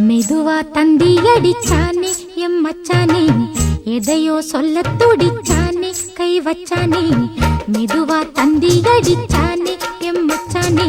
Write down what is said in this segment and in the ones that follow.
மெதுவா தந்தி அடிச்சானே எம் மச்சானே எதையோ சொல்ல துடிச்சானே கை வச்சானே. மெதுவா தந்தி அடிச்சானே எம் மச்சானே.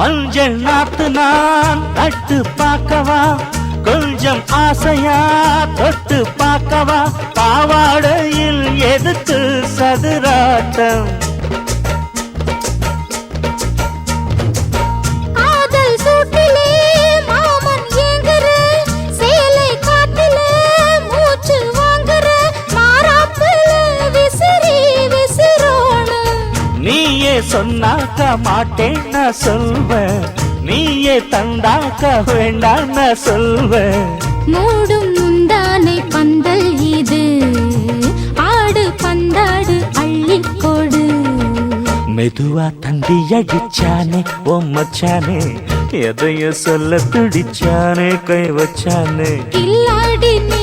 மஞ்சள் நாத்து நான் தட்டு பார்க்கவா? கொஞ்சம் ஆசையா? தொட்டு பார்க்கவா? பாவாடையில் எதுக்கு சதுராட்டம். சொன்னாக்க மாட்டேன் நான் சொல்வேன் நீயே தந்தாக்க வேண்டாம் நான் சொல்வேன் மூடும் முந்தானை பந்தல் இது. ஆடு பந்தாடு அள்ளிக்கொடு. மெதுவா தந்தி அடிச்சானே ஓ மச்சானே. எதையோ சொல்ல துடிச்சானே கை வச்சானே. கில்லாடி நீ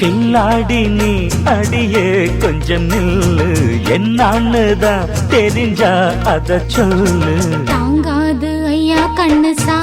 கில்லாடி நீ அடியே கொஞ்சம் நில்லு. என்னான்னுதான் தெரிஞ்சா அத சொல்லு. தாங்காது ஐயா கண்ணு சா